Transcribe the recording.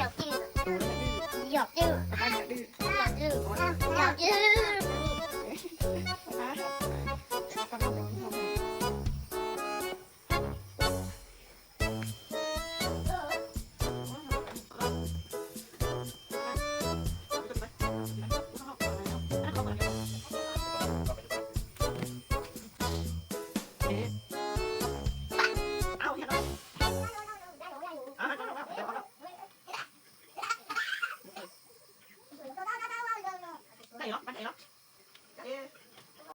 หยอกดื้ออยอกดื้ออยอกดื้ออยอกดื้อ Yes.